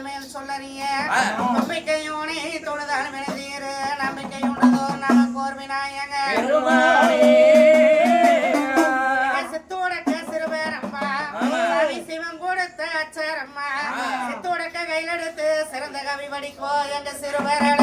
மேல் சொல்லறிய. நம்பிக்கையோனே தொழுதால் மெனதீர நம்பிக்கையுள்ளதோ நமக்கு ஒரு விநாயகர் சித்தோடக்க சிறுபேரம்மா. சிவம் கொடுத்த அச்சரம்மா. சித்தோடக்க கையிலெடுத்து சிறந்த கவி படிக்கோ எங்க சிறுபேரட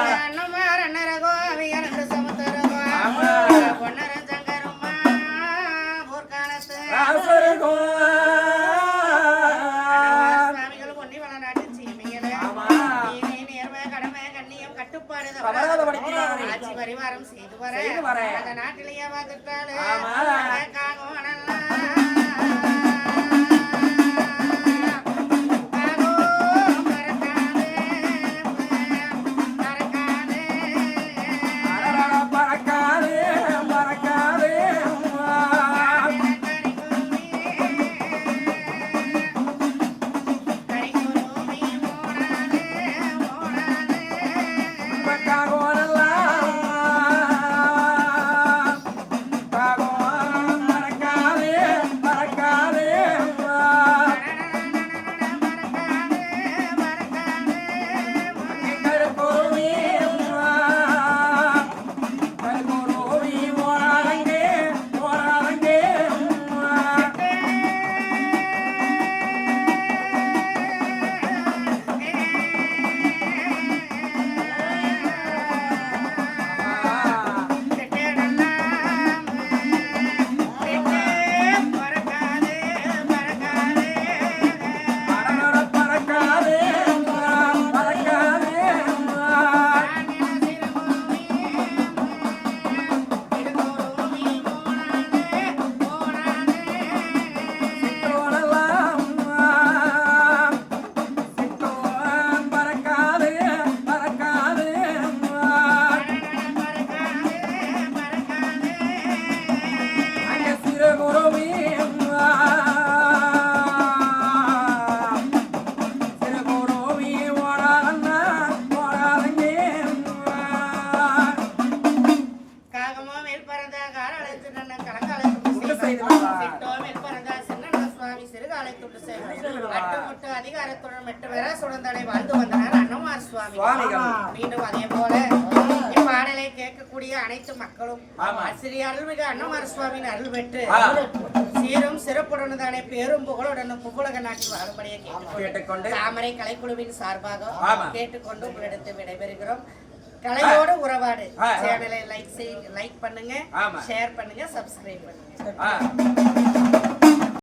ஆட்சி பரிவாரம் செய்து வர நாட்டிலேயே பார்த்துட்டாலும் காங்கும் அனல் கேட்கக்கூடிய அனைத்து மக்களும் ஆசிரிய அருள்மிகு அண்ணமார் அருள் பெற்று சிறப்புடன் தானே பேரும் புகழுடன் புகழக கலைக்குழுவின் சார்பாக கேட்டுக்கொண்டு உங்களிடத்தில் விடைபெறுகிறோம். கலையோடு உறவாடு. சேனலை லைக் செய்யுங்க லைக் பண்ணுங்க. ஷேர் பண்ணுங்க சப்ஸ்கிரைப் பண்ணுங்க.